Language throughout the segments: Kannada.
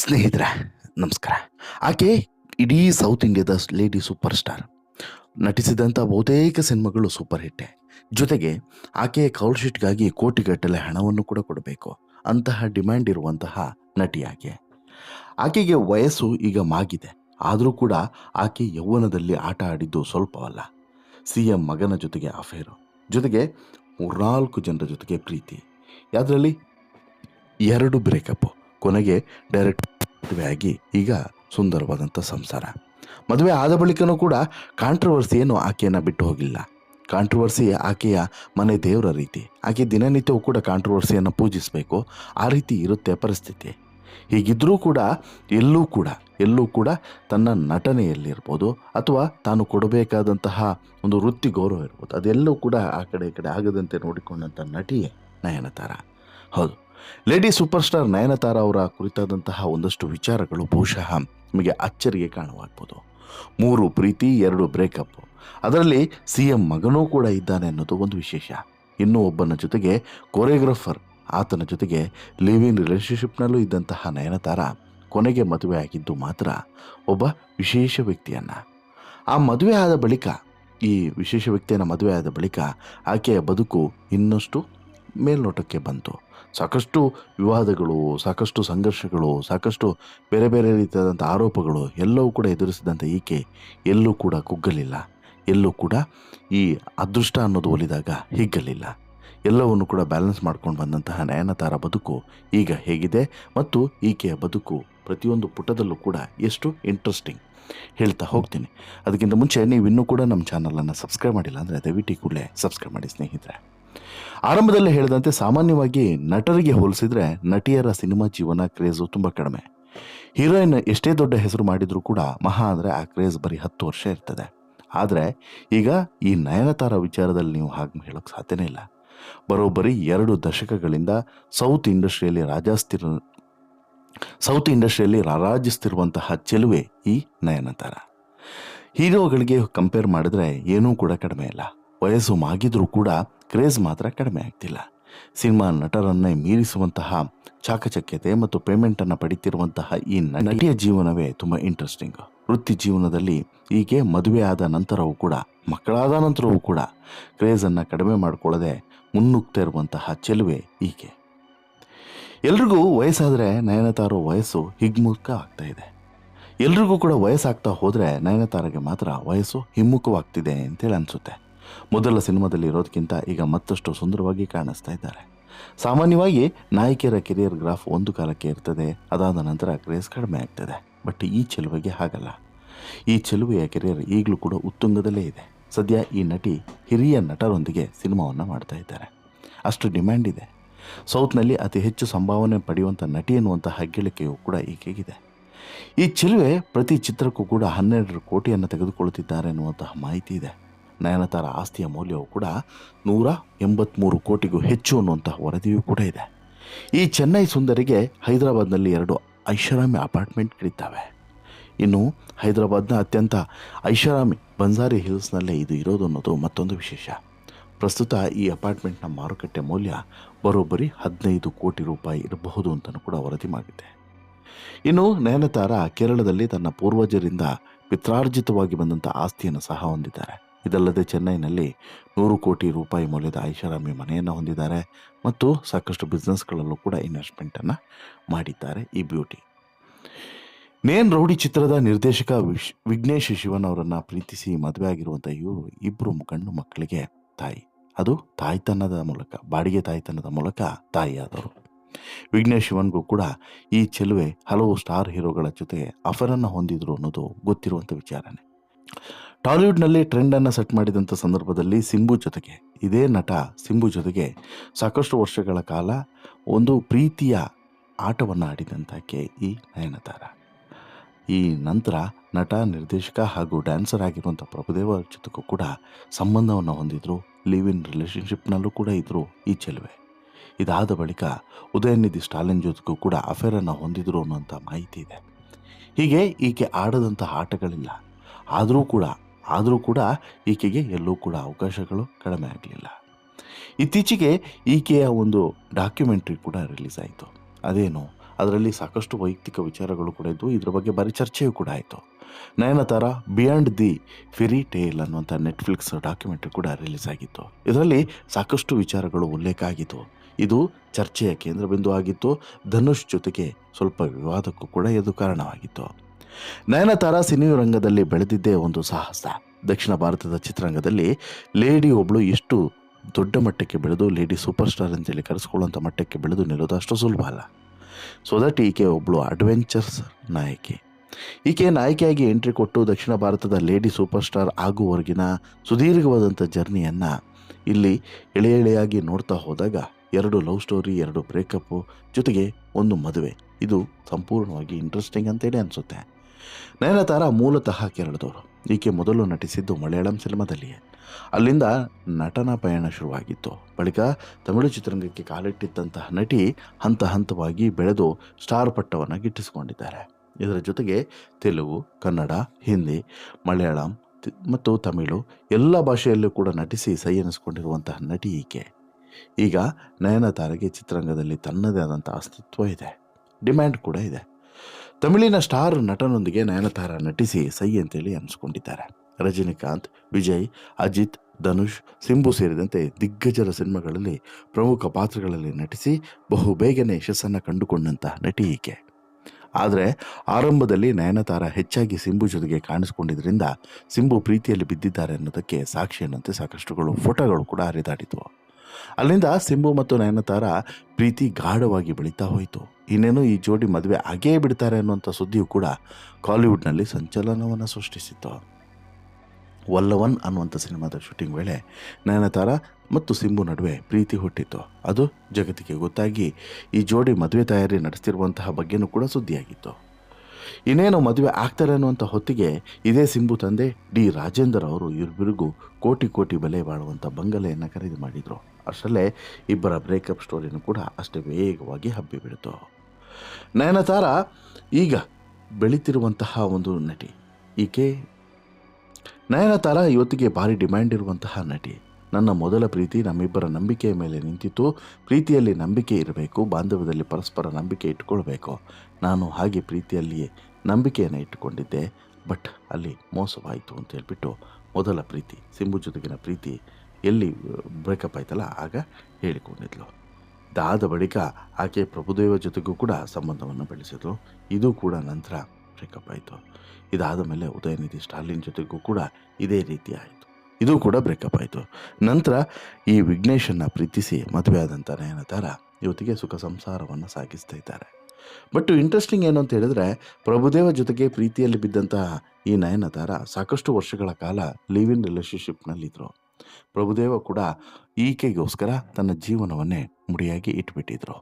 ಸ್ನೇಹಿತರೆ, ನಮಸ್ಕಾರ. ಆಕೆ ಇಡೀ ಸೌತ್ ಇಂಡಿಯಾದ ಲೇಡಿ ಸೂಪರ್ ಸ್ಟಾರ್ ನಟಿಸಿದಂಥ ಬಹುತೇಕ ಸಿನಿಮಾಗಳು ಸೂಪರ್ ಹಿಟ್ಟೆ ಜೊತೆಗೆ ಆಕೆಯ ಕೌಲ್ ಶೀಟ್ಗಾಗಿ ಕೋಟಿಗಟ್ಟಲೆ ಹಣವನ್ನು ಕೂಡ ಕೊಡಬೇಕು ಅಂತಹ ಡಿಮ್ಯಾಂಡ್ ಇರುವಂತಹ ನಟಿ ಆಕೆ. ಆಕೆಗೆ ವಯಸ್ಸು ಈಗ ಮಾಗಿದೆ. ಆದರೂ ಕೂಡ ಆಕೆ ಯೌವನದಲ್ಲಿ ಆಟ ಆಡಿದ್ದು ಸ್ವಲ್ಪವಲ್ಲ. ಸಿ ಎಂ ಮಗನ ಜೊತೆಗೆ ಅಫೇರು ಜೊತೆಗೆ ಮೂರ್ನಾಲ್ಕು ಜನರ ಜೊತೆಗೆ ಪ್ರೀತಿ. ಅದರಲ್ಲಿ ಎರಡು ಬ್ರೇಕಪ್ ಕೊನೆಗೆ ಡೈರೆಕ್ಟ್ ಮದುವೆ ಆಗಿ ಈಗ ಸುಂದರವಾದಂಥ ಸಂಸಾರ. ಮದುವೆ ಆದ ಬಳಿಕನೂ ಕೂಡ ಕಾಂಟ್ರವರ್ಸಿ ಏನು ಆಕೆಯನ್ನು ಬಿಟ್ಟು ಹೋಗಿಲ್ಲ. ಕಾಂಟ್ರವರ್ಸಿ ಆಕೆಯ ಮನೆ ದೇವರ ರೀತಿ. ಆಕೆ ದಿನನಿತ್ಯವೂ ಕೂಡ ಕಾಂಟ್ರವರ್ಸಿಯನ್ನು ಪೂಜಿಸಬೇಕು. ಆ ರೀತಿ ಇರುತ್ತೆ ಪರಿಸ್ಥಿತಿ. ಹೀಗಿದ್ದರೂ ಕೂಡ ಎಲ್ಲೂ ಕೂಡ ಎಲ್ಲೂ ಕೂಡ ತನ್ನ ನಟನೆಯಲ್ಲಿರ್ಬೋದು ಅಥವಾ ತಾನು ಕೊಡಬೇಕಾದಂತಹ ಒಂದು ವೃತ್ತಿ ಗೌರವ ಇರ್ಬೋದು. ಅದೆಲ್ಲೂ ಕೂಡ ಆ ಕಡೆ ಈ ಕಡೆ ಆಗದಂತೆ ನೋಡಿಕೊಂಡಂಥ ನಟಿಯೇ ನಯನತಾರ. ಹೌದು. ಲೇಡಿ ಸೂಪರ್ ಸ್ಟಾರ್ ನಯನತಾರ ಅವರ ಕುರಿತಾದಂತಹ ಒಂದಷ್ಟು ವಿಚಾರಗಳು ಬಹುಶಃ ನಿಮಗೆ ಅಚ್ಚರಿಗೆ ಕಾಣವಾಗ್ಬೋದು ಮೂರು ಪ್ರೀತಿ, ಎರಡು ಬ್ರೇಕಪ್. ಅದರಲ್ಲಿ ಸಿ ಎಂ ಮಗನೂ ಕೂಡ ಇದ್ದಾನೆ ಅನ್ನೋದು ಒಂದು ವಿಶೇಷ. ಇನ್ನೂ ಒಬ್ಬನ ಜೊತೆಗೆ ಕೊರಿಯೋಗ್ರಾಫರ್, ಆತನ ಜೊತೆಗೆ ಲಿವ್ ಇನ್ ರಿಲೇಷನ್ಶಿಪ್ನಲ್ಲೂ ಇದ್ದಂತಹ ನಯನತಾರ ಕೊನೆಗೆ ಮದುವೆ ಆಗಿದ್ದು ಮಾತ್ರ ಒಬ್ಬ ವಿಶೇಷ ವ್ಯಕ್ತಿಯನ್ನು. ಆ ಮದುವೆ ಆದ ಬಳಿಕ, ಈ ವಿಶೇಷ ವ್ಯಕ್ತಿಯನ್ನು ಮದುವೆ ಆದ ಬಳಿಕ ಆಕೆಯ ಬದುಕು ಇನ್ನಷ್ಟು ಮೇಲ್ನೋಟಕ್ಕೆ ಬಂತು. ಸಾಕಷ್ಟು ವಿವಾದಗಳು, ಸಾಕಷ್ಟು ಸಂಘರ್ಷಗಳು, ಸಾಕಷ್ಟು ಬೇರೆ ಬೇರೆ ರೀತಿಯಾದಂಥ ಆರೋಪಗಳು ಎಲ್ಲವೂ ಕೂಡ ಎದುರಿಸಿದಂಥ ಈಕೆ ಎಲ್ಲೂ ಕೂಡ ಕುಗ್ಗಲಿಲ್ಲ. ಎಲ್ಲೂ ಕೂಡ ಈ ಅದೃಷ್ಟ ಅನ್ನೋದು ಒಲಿದಾಗ ಹಿಗ್ಗಲಿಲ್ಲ. ಎಲ್ಲವನ್ನು ಕೂಡ ಬ್ಯಾಲೆನ್ಸ್ ಮಾಡ್ಕೊಂಡು ಬಂದಂತಹ ನಯನತಾರ ಬದುಕು ಈಗ ಹೇಗಿದೆ ಮತ್ತು ಈಕೆಯ ಬದುಕು ಪ್ರತಿಯೊಂದು ಪುಟದಲ್ಲೂ ಕೂಡ ಎಷ್ಟು ಇಂಟ್ರೆಸ್ಟಿಂಗ್ ಹೇಳ್ತಾ ಹೋಗ್ತೀನಿ. ಅದಕ್ಕಿಂತ ಮುಂಚೆ ನೀವು ಇನ್ನೂ ಕೂಡ ನಮ್ಮ ಚಾನಲನ್ನು ಸಬ್ಸ್ಕ್ರೈಬ್ ಮಾಡಿಲ್ಲ ಅಂದರೆ ದಯವಿಟ್ಟು ಕೂಡಲೇ ಸಬ್ಸ್ಕ್ರೈಬ್ ಮಾಡಿ ಸ್ನೇಹಿತರೆ. ಆರಂಭದಲ್ಲಿ ಹೇಳಿದಂತೆ ಸಾಮಾನ್ಯವಾಗಿ ನಟರಿಗೆ ಹೋಲಿಸಿದ್ರೆ ನಟಿಯರ ಸಿನಿಮಾ ಜೀವನ ಕ್ರೇಜು ತುಂಬ ಕಡಿಮೆ. ಹೀರೋಯಿನ್ ಎಷ್ಟೇ ದೊಡ್ಡ ಹೆಸರು ಮಾಡಿದರೂ ಕೂಡ ಮಹಾ ಅಂದರೆ ಆ ಕ್ರೇಜ್ ಬರೀ ಹತ್ತು ವರ್ಷ ಇರ್ತದೆ. ಆದರೆ ಈಗ ಈ ನಯನತಾರ ವಿಚಾರದಲ್ಲಿ ನೀವು ಹಾಗೆ ಹೇಳೋಕ್ಕೆ ಸಾಧ್ಯನೇ ಇಲ್ಲ. ಬರೋಬ್ಬರಿ ಎರಡು ದಶಕಗಳಿಂದ ಸೌತ್ ಇಂಡಸ್ಟ್ರಿಯಲ್ಲಿ ರಾಜಾಸ್ತಿರ ಸೌತ್ ಇಂಡಸ್ಟ್ರಿಯಲ್ಲಿ ರಾರಾಜಿಸ್ತಿರುವಂತಹ ಚೆಲುವೆ ಈ ನಯನತಾರ. ಹೀರೋಗಳಿಗೆ ಕಂಪೇರ್ ಮಾಡಿದ್ರೆ ಏನೂ ಕೂಡ ಕಡಿಮೆ ಇಲ್ಲ. ವಯಸ್ಸು ಮಾಗಿದ್ರೂ ಕೂಡ ಕ್ರೇಜ್ ಮಾತ್ರ ಕಡಿಮೆ ಆಗ್ತಿಲ್ಲ. ಸಿನಿಮಾ ನಟರನ್ನೇ ಮೀರಿಸುವಂತಹ ಚಾಕಚಕ್ಯತೆ ಮತ್ತು ಪೇಮೆಂಟನ್ನು ಪಡಿತಿರುವಂತಹ ಈ ನಟಿಯ ಜೀವನವೇ ತುಂಬ ಇಂಟ್ರೆಸ್ಟಿಂಗ್ ವೃತ್ತಿ ಜೀವನದಲ್ಲಿ ಹೀಗೆ ಮದುವೆ ಆದ ನಂತರವೂ ಕೂಡ, ಮಕ್ಕಳಾದ ನಂತರವೂ ಕೂಡ ಕ್ರೇಜನ್ನು ಕಡಿಮೆ ಮಾಡಿಕೊಳ್ಳದೆ ಮುನ್ನುಗ್ತಾ ಇರುವಂತಹ ಚೆಲುವೆ ಈಕೆ ಎಲ್ರಿಗೂ ವಯಸ್ಸಾದರೆ ನಯನತಾರೋ ವಯಸ್ಸು ಹಿಗ್ಮುಖ ಆಗ್ತಾ ಇದೆ. ಎಲ್ರಿಗೂ ಕೂಡ ವಯಸ್ಸಾಗ್ತಾ ಹೋದರೆ ನಯನತಾರಗೆ ಮಾತ್ರ ವಯಸ್ಸು ಹಿಮ್ಮುಖವಾಗ್ತಿದೆ ಅಂತೇಳಿ ಅನಿಸುತ್ತೆ. ಮೊದಲ ಸಿನಿಮಾದಲ್ಲಿ ಇರೋದಕ್ಕಿಂತ ಈಗ ಮತ್ತಷ್ಟು ಸುಂದರವಾಗಿ ಕಾಣಿಸ್ತಾ ಇದ್ದಾರೆ. ಸಾಮಾನ್ಯವಾಗಿ ನಾಯಕಿಯರ ಕೆರಿಯರ್ ಗ್ರಾಫ್ ಒಂದು ಕಾಲಕ್ಕೆ ಇರ್ತದೆ, ಅದಾದ ನಂತರ ಕ್ರೇಸ್ ಕಡಿಮೆ ಆಗ್ತದೆ. ಬಟ್ ಈ ಚೆಲುವೆಗೆ ಹಾಗಲ್ಲ. ಈ ಚೆಲುವೆಯ ಕೆರಿಯರ್ ಈಗಲೂ ಕೂಡ ಉತ್ತುಂಗದಲ್ಲೇ ಇದೆ. ಸದ್ಯ ಈ ನಟಿ ಹಿರಿಯ ನಟರೊಂದಿಗೆ ಸಿನಿಮಾವನ್ನು ಮಾಡ್ತಾ ಇದ್ದಾರೆ. ಅಷ್ಟು ಡಿಮ್ಯಾಂಡ್ ಇದೆ. ಸೌತ್ನಲ್ಲಿ ಅತಿ ಹೆಚ್ಚು ಸಂಭಾವನೆ ಪಡೆಯುವಂಥ ನಟಿ ಎನ್ನುವಂಥ ಹೆಗ್ಗಳಿಕೆಯೂ ಕೂಡ ಈಕೆಗಿದೆ ಈ ಚೆಲುವೆ ಪ್ರತಿ ಚಿತ್ರಕ್ಕೂ ಕೂಡ ಹನ್ನೆರಡು ಕೋಟಿಯನ್ನು ತೆಗೆದುಕೊಳ್ಳುತ್ತಿದ್ದಾರೆ ಎನ್ನುವಂತಹ ಮಾಹಿತಿ ಇದೆ. ನಯನತಾರ ಆಸ್ತಿಯ ಮೌಲ್ಯವು ಕೂಡ ನೂರ ಎಂಬತ್ತ್ಮೂರು ಕೋಟಿಗೂ ಹೆಚ್ಚು ಅನ್ನುವಂತಹ ವರದಿಯೂ ಕೂಡ ಇದೆ. ಈ ಚೆನ್ನೈ ಸುಂದರಿಗೆ ಹೈದರಾಬಾದ್ನಲ್ಲಿ ಎರಡು ಐಷಾರಾಮಿ ಅಪಾರ್ಟ್ಮೆಂಟ್ಗಳಿದ್ದಾವೆ ಇನ್ನು ಹೈದರಾಬಾದ್ನ ಅತ್ಯಂತ ಐಷಾರಾಮಿ ಬಂಜಾರಿ ಹಿಲ್ಸ್ನಲ್ಲೇ ಇದು ಇರೋದು ಅನ್ನೋದು ಮತ್ತೊಂದು ವಿಶೇಷ. ಪ್ರಸ್ತುತ ಈ ಅಪಾರ್ಟ್ಮೆಂಟ್ನ ಮಾರುಕಟ್ಟೆ ಮೌಲ್ಯ ಬರೋಬ್ಬರಿ ಹದಿನೈದು ಕೋಟಿ ರೂಪಾಯಿ ಇರಬಹುದು ಅಂತಲೂ ಕೂಡ ವರದಿ ಮಾಡಿದೆ. ಇನ್ನು ನಯನತಾರ ಕೇರಳದಲ್ಲಿ ತನ್ನ ಪೂರ್ವಜರಿಂದ ಪಿತ್ರಾರ್ಜಿತವಾಗಿ ಬಂದಂಥ ಆಸ್ತಿಯನ್ನು ಸಹ ಹೊಂದಿದ್ದಾರೆ. ಇದಲ್ಲದೆ ಚೆನ್ನೈನಲ್ಲಿ ನೂರು ಕೋಟಿ ರೂಪಾಯಿ ಮೌಲ್ಯದ ಐಷಾರಾಮಿ ಮನೆಯನ್ನು ಹೊಂದಿದ್ದಾರೆ ಮತ್ತು ಸಾಕಷ್ಟು ಬಿಸ್ನೆಸ್ಗಳಲ್ಲೂ ಕೂಡ ಇನ್ವೆಸ್ಟ್ಮೆಂಟನ್ನು ಮಾಡಿದ್ದಾರೆ ಈ ಬ್ಯೂಟಿ. ನೇನ್ ರೌಡಿ ಚಿತ್ರದ ನಿರ್ದೇಶಕ ವಿಶ್, ವಿಘ್ನೇಶ್ ಶಿವನ್ ಅವರನ್ನು ಪ್ರೀತಿಸಿ ಮದುವೆ ಆಗಿರುವಂಥ ಇವರು ಇಬ್ಬರು ಗಂಡು ಮಕ್ಕಳಿಗೆ ತಾಯಿ. ಅದು ತಾಯ್ತನದ ಮೂಲಕ, ಬಾಡಿಗೆ ತಾಯ್ತನದ ಮೂಲಕ ತಾಯಿಯಾದವರು. ವಿಘ್ನೇಶ್ ಶಿವನ್ಗೂ ಕೂಡ ಈ ಚೆಲುವೆ ಹಲವು ಸ್ಟಾರ್ ಹೀರೋಗಳ ಜೊತೆ ಅಫರನ್ನು ಹೊಂದಿದ್ರು ಅನ್ನೋದು ಗೊತ್ತಿರುವಂಥ ವಿಚಾರನೇ ಟಾಲಿವುಡ್ನಲ್ಲಿ ಟ್ರೆಂಡನ್ನು ಸೆಟ್ ಮಾಡಿದಂಥ ಸಂದರ್ಭದಲ್ಲಿ ಸಿಂಬು ಜೊತೆಗೆ, ಇದೇ ನಟ ಸಿಂಬು ಜೊತೆಗೆ ಸಾಕಷ್ಟು ವರ್ಷಗಳ ಕಾಲ ಒಂದು ಪ್ರೀತಿಯ ಆಟವನ್ನು ಆಡಿದಂಥಕ್ಕೆ ಈ ನಯನತಾರ. ಈ ನಂತರ ನಟ, ನಿರ್ದೇಶಕ ಹಾಗೂ ಡ್ಯಾನ್ಸರ್ ಆಗಿರುವಂಥ ಪ್ರಭುದೇವ ಜೊತೆಗೂ ಕೂಡ ಸಂಬಂಧವನ್ನು ಹೊಂದಿದ್ರು, ಲಿವ್ ಇನ್ ರಿಲೇಷನ್ಶಿಪ್ನಲ್ಲೂ ಕೂಡ ಇದ್ದರು ಈ ಚೆಲುವೆ. ಇದಾದ ಬಳಿಕ ಉದಯನಿಧಿ ಸ್ಟಾಲಿನ್ ಜೊತೆಗೂ ಕೂಡ ಅಫೇರನ್ನು ಹೊಂದಿದ್ರು ಅನ್ನುವಂಥ ಮಾಹಿತಿ ಇದೆ. ಹೀಗೆ ಈಕೆ ಆಡದಂಥ ಆಟಗಳಿಲ್ಲ. ಆದರೂ ಕೂಡ ಆದರೂ ಕೂಡ ಈಕೆಗೆ ಎಲ್ಲೂ ಕೂಡ ಅವಕಾಶಗಳು ಕಡಿಮೆ ಆಗಲಿಲ್ಲ. ಇತ್ತೀಚೆಗೆ ಈಕೆಯ ಒಂದು ಡಾಕ್ಯುಮೆಂಟ್ರಿ ಕೂಡ ರಿಲೀಸ್ ಆಯಿತು. ಅದೇನು? ಅದರಲ್ಲಿ ಸಾಕಷ್ಟು ವೈಯಕ್ತಿಕ ವಿಚಾರಗಳು ಕೂಡ ಇದ್ದವು ಇದರ ಬಗ್ಗೆ ಭಾರಿ ಚರ್ಚೆಯೂ ಕೂಡ ಆಯಿತು. Nayanthara beyond the fairy tale ಅನ್ನುವಂಥ ನೆಟ್ಫ್ಲಿಕ್ಸ್ ಡಾಕ್ಯುಮೆಂಟ್ರಿ ಕೂಡ ರಿಲೀಸ್ ಆಗಿತ್ತು. ಇದರಲ್ಲಿ ಸಾಕಷ್ಟು ವಿಚಾರಗಳು ಉಲ್ಲೇಖ ಆಗಿತ್ತು. ಇದು ಚರ್ಚೆಯ ಕೇಂದ್ರಬಿಂದು ಆಗಿತ್ತು. ಧನುಷ್ ಜೊತೆಗೆ ಸ್ವಲ್ಪ ವಿವಾದಕ್ಕೂ ಕೂಡ ಇದು ಕಾರಣವಾಗಿತ್ತು. ನಯನತಾರ ಸಿನಿ ರಂಗದಲ್ಲಿ ಬೆಳೆದಿದ್ದೇ ಒಂದು ಸಾಹಸ. ದಕ್ಷಿಣ ಭಾರತದ ಚಿತ್ರರಂಗದಲ್ಲಿ ಲೇಡಿ ಒಬ್ಬಳು ಎಷ್ಟು ದೊಡ್ಡ ಮಟ್ಟಕ್ಕೆ ಬೆಳೆದು ಲೇಡಿ ಸೂಪರ್ ಸ್ಟಾರ್ ಅಂತೇಳಿ ಕರೆಸ್ಕೊಳ್ಳುವಂಥ ಮಟ್ಟಕ್ಕೆ ಬೆಳೆದು ನಿಲ್ಲೋದು ಅಷ್ಟು ಸುಲಭ ಅಲ್ಲ. ಸೊ ದಟ್ ಈಕೆ ಒಬ್ಬಳು ಅಡ್ವೆಂಚರ್ಸ್ ನಾಯಕಿ. ಈಕೆ ನಾಯಕಿಯಾಗಿ ಎಂಟ್ರಿ ಕೊಟ್ಟು ದಕ್ಷಿಣ ಭಾರತದ ಲೇಡಿ ಸೂಪರ್ ಸ್ಟಾರ್ ಆಗುವವರೆಗಿನ ಸುದೀರ್ಘವಾದಂಥ ಜರ್ನಿಯನ್ನು ಇಲ್ಲಿ ಎಳೆ ಎಳೆಯಾಗಿ ನೋಡ್ತಾ ಹೋದಾಗ ಎರಡು ಲವ್ ಸ್ಟೋರಿ, ಎರಡು ಬ್ರೇಕಪ್ಪು ಜೊತೆಗೆ ಒಂದು ಮದುವೆ. ಇದು ಸಂಪೂರ್ಣವಾಗಿ ಇಂಟ್ರೆಸ್ಟಿಂಗ್ ಅಂತೇಳಿ ಅನಿಸುತ್ತೆ. ನಯನತಾರ ಮೂಲತಃ ಕೇರಳದವರು. ಈಕೆ ಮೊದಲು ನಟಿಸಿದ್ದು ಮಲಯಾಳಂ ಸಿನಿಮಾದಲ್ಲಿಯೇ. ಅಲ್ಲಿಂದ ನಟನಾ ಪಯಣ ಶುರುವಾಗಿತ್ತು. ಬಳಿಕ ತಮಿಳು ಚಿತ್ರರಂಗಕ್ಕೆ ಕಾಲಿಟ್ಟಿದ್ದಂತಹ ನಟಿ ಹಂತ ಹಂತವಾಗಿ ಬೆಳೆದು ಸ್ಟಾರ್ ಪಟ್ಟವನ್ನು ಗಿಟ್ಟಿಸಿಕೊಂಡಿದ್ದಾರೆ. ಇದರ ಜೊತೆಗೆ ತೆಲುಗು, ಕನ್ನಡ, ಹಿಂದಿ, ಮಲಯಾಳಂ ಮತ್ತು ತಮಿಳು ಎಲ್ಲ ಭಾಷೆಯಲ್ಲೂ ಕೂಡ ನಟಿಸಿ ಸೈ ಎನಿಸ್ಕೊಂಡಿರುವಂತಹ ನಟಿ ಈಕೆ. ಈಗ ನಯನತಾರಗೆ ಚಿತ್ರರಂಗದಲ್ಲಿ ತನ್ನದೇ ಆದಂಥ ಅಸ್ತಿತ್ವ ಇದೆ. ಡಿಮ್ಯಾಂಡ್ ಕೂಡ ಇದೆ. ತಮಿಳಿನ ಸ್ಟಾರ್ ನಟನೊಂದಿಗೆ ನಯನತಾರ ನಟಿಸಿ ಸೈ ಅಂತೇಳಿ ಅನಿಸ್ಕೊಂಡಿದ್ದಾರೆ. ರಜನಿಕಾಂತ್, ವಿಜಯ್, ಅಜಿತ್, ಧನುಷ್, ಸಿಂಬು ಸೇರಿದಂತೆ ದಿಗ್ಗಜರ ಸಿನಿಮಾಗಳಲ್ಲಿ ಪ್ರಮುಖ ಪಾತ್ರಗಳಲ್ಲಿ ನಟಿಸಿ ಬಹು ಬೇಗನೆ ಯಶಸ್ಸನ್ನು ಕಂಡುಕೊಂಡಂತಹ ನಟಿ ಈಕೆ. ಆದರೆ ಆರಂಭದಲ್ಲಿ ನಯನತಾರ ಹೆಚ್ಚಾಗಿ ಸಿಂಬು ಜೊತೆಗೆ ಕಾಣಿಸಿಕೊಂಡಿದ್ದರಿಂದ ಸಿಂಬು ಪ್ರೀತಿಯಲ್ಲಿ ಬಿದ್ದಿದ್ದಾರೆ ಅನ್ನೋದಕ್ಕೆ ಸಾಕ್ಷಿಯನ್ನಂತೆ ಸಾಕಷ್ಟುಗಳು ಫೋಟೋಗಳು ಕೂಡ ಹರಿದಾಡಿದ್ವು. ಅಲ್ಲಿಂದ ಸಿಂಬು ಮತ್ತು ನಯನತಾರ ಪ್ರೀತಿ ಗಾಢವಾಗಿ ಬೆಳೀತಾ ಹೋಯಿತು. ಇನ್ನೇನು ಈ ಜೋಡಿ ಮದುವೆ ಆಗೇ ಬಿಡ್ತಾರೆ ಅನ್ನುವಂಥ ಸುದ್ದಿಯು ಕೂಡ ಕಾಲಿವುಡ್ನಲ್ಲಿ ಸಂಚಲನವನ್ನು ಸೃಷ್ಟಿಸಿತ್ತು. ವಲ್ಲವನ್ ಅನ್ನುವಂಥ ಸಿನಿಮಾದ ಶೂಟಿಂಗ್ ವೇಳೆ ನಯನತಾರ ಮತ್ತು ಸಿಂಬು ನಡುವೆ ಪ್ರೀತಿ ಹುಟ್ಟಿತ್ತು. ಅದು ಜಗತ್ತಿಗೆ ಗೊತ್ತಾಗಿ ಈ ಜೋಡಿ ಮದುವೆ ತಯಾರಿ ನಡೆಸ್ತಿರುವಂತಹ ಬಗ್ಗೆನೂ ಕೂಡ ಸುದ್ದಿಯಾಗಿತ್ತು. ಇನ್ನೇನು ಮದುವೆ ಆಗ್ತಾರೆ ಅನ್ನುವಂಥ ಹೊತ್ತಿಗೆ ಇದೇ ಸಿಂಬು ತಂದೆ ಡಿ ರಾಜೇಂದರ್ ಅವರು ಇಬ್ಬರಿಗೂ ಕೋಟಿ ಕೋಟಿ ಬೆಲೆ ಬಾಳುವಂಥ ಬಂಗಲೆಯನ್ನು ಖರೀದಿ ಮಾಡಿದರು. ಅಷ್ಟರಲ್ಲೇ ಇಬ್ಬರ ಬ್ರೇಕಪ್ ಸ್ಟೋರಿನೂ ಕೂಡ ಅಷ್ಟೇ ವೇಗವಾಗಿ ಹಬ್ಬಿಬಿಡ್ತು ನಯನತಾರ, ಈಗ ಬೆಳೀತಿರುವಂತಹ ಒಂದು ನಟಿ ಈಕೆ. ನಯನತಾರ ಇವತ್ತಿಗೆ ಭಾರಿ ಡಿಮ್ಯಾಂಡ್ ಇರುವಂತಹ ನಟಿ. ನನ್ನ ಮೊದಲ ಪ್ರೀತಿ ನಮ್ಮಿಬ್ಬರ ನಂಬಿಕೆಯ ಮೇಲೆ ನಿಂತಿತ್ತು. ಪ್ರೀತಿಯಲ್ಲಿ ನಂಬಿಕೆ ಇರಬೇಕು, ಬಾಂಧವ್ಯದಲ್ಲಿ ಪರಸ್ಪರ ನಂಬಿಕೆ ಇಟ್ಕೊಳ್ಬೇಕು. ನಾನು ಹಾಗೆ ಪ್ರೀತಿಯಲ್ಲಿಯೇ ನಂಬಿಕೆಯನ್ನು ಇಟ್ಟುಕೊಂಡಿದ್ದೆ, ಬಟ್ ಅಲ್ಲಿ ಮೋಸವಾಯಿತು ಅಂತ ಹೇಳಿಬಿಟ್ಟು ಮೊದಲ ಪ್ರೀತಿ, ಸಿಂಬು ಜೊತೆಗಿನ ಪ್ರೀತಿ ಎಲ್ಲಿ ಬ್ರೇಕಪ್ ಆಯ್ತಲ್ಲ, ಆಗ ಹೇಳಿಕೊಂಡಿದ್ಲು. ಇದಾದ ಬಳಿಕ ಆಕೆ ಪ್ರಭುದೇವ ಜೊತೆಗೂ ಕೂಡ ಸಂಬಂಧವನ್ನು ಬೆಳೆಸಿದ್ರು ಇದು ಕೂಡ ನಂತರ ಬ್ರೇಕಪ್ ಆಯಿತು. ಇದಾದ ಮೇಲೆ ಉದಯನಿಧಿ ಸ್ಟಾಲಿನ್ ಜೊತೆಗೂ ಕೂಡ ಇದೇ ರೀತಿ ಆಯಿತು. ಇದು ಕೂಡ ಬ್ರೇಕಪ್ ಆಯಿತು. ನಂತರ ಈ ವಿಘ್ನೇಶನ್ನ ಪ್ರೀತಿಸಿ ಮದುವೆ ಆದಂಥ ನಯನತಾರ ಇವತ್ತಿಗೆ ಸುಖ ಸಂಸಾರವನ್ನು ಸಾಗಿಸ್ತಾ ಇದ್ದಾರೆ. ಬಟ್ ಇಂಟ್ರೆಸ್ಟಿಂಗ್ ಏನು ಅಂತ ಹೇಳಿದ್ರೆ, ಪ್ರಭುದೇವ ಜೊತೆಗೆ ಪ್ರೀತಿಯಲ್ಲಿ ಬಿದ್ದಂತಹ ಈ ನಯನತಾರ ಸಾಕಷ್ಟು ವರ್ಷಗಳ ಕಾಲ ಲಿವ್ ಇನ್ ರಿಲೇಶನ್ಶಿಪ್ನಲ್ಲಿದ್ದರು ಪ್ರಭುದೇವ ಕೂಡ ಈಕೆಗೋಸ್ಕರ ತನ್ನ ಜೀವನವನ್ನೇ ಮುಡಿಯಾಗಿ ಇಟ್ಬಿಟ್ಟಿದ್ರು.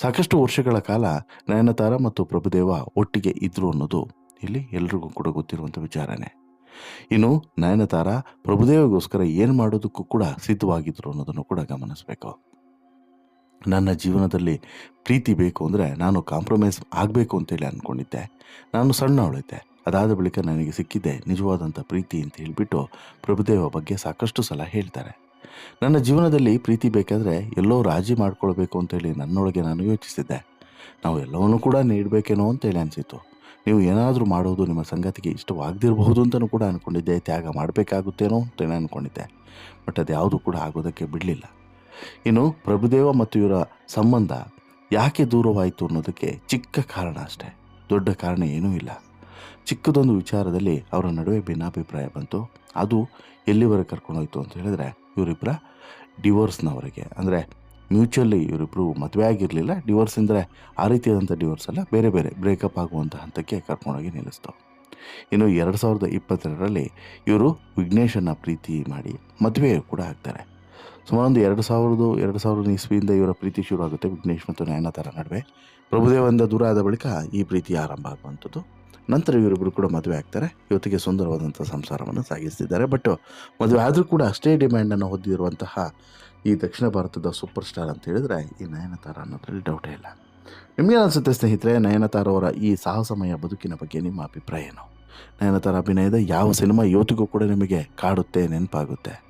ಸಾಕಷ್ಟು ವರ್ಷಗಳ ಕಾಲ ನಯನತಾರ ಮತ್ತು ಪ್ರಭುದೇವ ಒಟ್ಟಿಗೆ ಇದ್ರು ಅನ್ನೋದು ಇಲ್ಲಿ ಎಲ್ರಿಗೂ ಕೂಡ ಗೊತ್ತಿರುವಂಥ ವಿಚಾರನೇ. ಇನ್ನು ನಯನತಾರ ಪ್ರಭುದೇವಗೋಸ್ಕರ ಏನು ಮಾಡೋದಕ್ಕೂ ಕೂಡ ಸಿದ್ಧವಾಗಿದ್ರು ಅನ್ನೋದನ್ನು ಕೂಡ ಗಮನಿಸಬೇಕು. ನನ್ನ ಜೀವನದಲ್ಲಿ ಪ್ರೀತಿ ಬೇಕು ಅಂದರೆ ನಾನು ಕಾಂಪ್ರಮೈಸ್ ಆಗಬೇಕು ಅಂತೇಳಿ ಅಂದ್ಕೊಂಡಿದ್ದೆ ನಾನು ಸಣ್ಣವಳಿದ್ದೆ ಅದಾದ ಬಳಿಕ ನನಗೆ ಸಿಕ್ಕಿದ್ದೆ ನಿಜವಾದಂಥ ಪ್ರೀತಿ ಅಂತ ಹೇಳಿಬಿಟ್ಟು ಪ್ರಭುದೇವ ಬಗ್ಗೆ ಸಾಕಷ್ಟು ಸಲ ಹೇಳ್ತಾರೆ. ನನ್ನ ಜೀವನದಲ್ಲಿ ಪ್ರೀತಿ ಬೇಕಾದರೆ ಎಲ್ಲೋ ರಾಜಿ ಮಾಡ್ಕೊಳ್ಬೇಕು ಅಂತೇಳಿ ನನ್ನೊಳಗೆ ನಾನು ಯೋಚಿಸಿದ್ದೆ. ನಾವು ಎಲ್ಲವನ್ನೂ ಕೂಡ ನೀಡಬೇಕೇನೋ ಅಂತೇಳಿ ಅನಿಸಿತು ನೀವು ಏನಾದರೂ ಮಾಡೋದು ನಿಮ್ಮ ಸಂಗತಿಗೆ ಇಷ್ಟವಾಗದಿರಬಹುದು ಅಂತಲೂ ಕೂಡ ಅಂದ್ಕೊಂಡಿದ್ದೆ ತ್ಯಾಗ ಮಾಡಬೇಕಾಗುತ್ತೇನೋ ಅಂತೇಳಿ ಅಂದ್ಕೊಂಡಿದ್ದೆ ಬಟ್ ಅದು ಯಾವುದೂ ಕೂಡ ಆಗೋದಕ್ಕೆ ಬಿಡಲಿಲ್ಲ. ಇನ್ನು ಪ್ರಭುದೇವ ಮತ್ತು ಇವರ ಸಂಬಂಧ ಯಾಕೆ ದೂರವಾಯಿತು ಅನ್ನೋದಕ್ಕೆ ಚಿಕ್ಕ ಕಾರಣ ಅಷ್ಟೇ. ದೊಡ್ಡ ಕಾರಣ ಏನೂ ಇಲ್ಲ. ಚಿಕ್ಕದೊಂದು ವಿಚಾರದಲ್ಲಿ ಅವರ ನಡುವೆ ಭಿನ್ನಾಭಿಪ್ರಾಯ ಬಂತು. ಅದು ಎಲ್ಲಿವರೆಗೆ ಕರ್ಕೊಂಡೋಯ್ತು ಅಂತ ಹೇಳಿದ್ರೆ ಇವರಿಬ್ಬರ ಡಿವೋರ್ಸ್ನವರೆಗೆ. ಅಂದರೆ ಮ್ಯೂಚುವಲಿ ಇವರಿಬ್ಬರು ಮದುವೆ ಆಗಿರಲಿಲ್ಲ. ಡಿವೋರ್ಸ್ ಅಂದರೆ ಆ ರೀತಿಯಾದಂಥ ಡಿವೋರ್ಸ್ ಅಲ್ಲ, ಬೇರೆ ಬೇರೆ ಬ್ರೇಕಪ್ ಆಗುವಂಥ ಹಂತಕ್ಕೆ ಕರ್ಕೊಂಡೋಗಿ ನಿಲ್ಲಿಸ್ತು. ಇನ್ನು ಎರಡು ಸಾವಿರದ ಇಪ್ಪತ್ತೆರಡರಲ್ಲಿ ಇವರು ವಿಘ್ನೇಶನ ಪ್ರೀತಿ ಮಾಡಿ ಮದುವೆ ಕೂಡ ಆಗ್ತಾರೆ. ಸುಮಾರು ಒಂದು ಎರಡು ಸಾವಿರದ ಎರಡು ಸಾವಿರದ ಇಸ್ವಿಯಿಂದ ಇವರ ಪ್ರೀತಿ ಶುರುವಾಗುತ್ತೆ ವಿಘ್ನೇಶ್ ಮತ್ತು ನಯನತಾರ ನಡುವೆ. ಪ್ರಭುದೇವಂದ ದೂರ ಆದ ಬಳಿಕ ಈ ಪ್ರೀತಿ ಆರಂಭ ಆಗುವಂಥದ್ದು. ನಂತರ ಇವರಿಬ್ಬರು ಕೂಡ ಮದುವೆ ಆಗ್ತಾರೆ. ಇವತ್ತಿಗೆ ಸುಂದರವಾದಂಥ ಸಂಸಾರವನ್ನು ಸಾಗಿಸ್ತಿದ್ದಾರೆ. ಬಟ್ ಮದುವೆ ಆದರೂ ಕೂಡ ಅಷ್ಟೇ ಡಿಮ್ಯಾಂಡನ್ನು ಹೊಂದಿರುವಂತಹ ಈ ದಕ್ಷಿಣ ಭಾರತದ ಸೂಪರ್ ಸ್ಟಾರ್ ಅಂತ ಹೇಳಿದ್ರೆ ಈ ನಯನತಾರ ಅನ್ನೋದ್ರಲ್ಲಿ ಡೌಟೇ ಇಲ್ಲ. ನಿಮಗೆ ಅನಿಸುತ್ತೆ ಸ್ನೇಹಿತರೆ ನಯನತಾರವರ ಈ ಸಾಹಸಮಯ ಬದುಕಿನ ಬಗ್ಗೆ ನಿಮ್ಮ ಅಭಿಪ್ರಾಯ ಏನು? ನಯನತಾರ ಅಭಿನಯದ ಯಾವ ಸಿನಿಮಾ ಇವತ್ತಿಗೂ ಕೂಡ ನಿಮಗೆ ಕಾಡುತ್ತೆ, ನೆನಪಾಗುತ್ತೆ?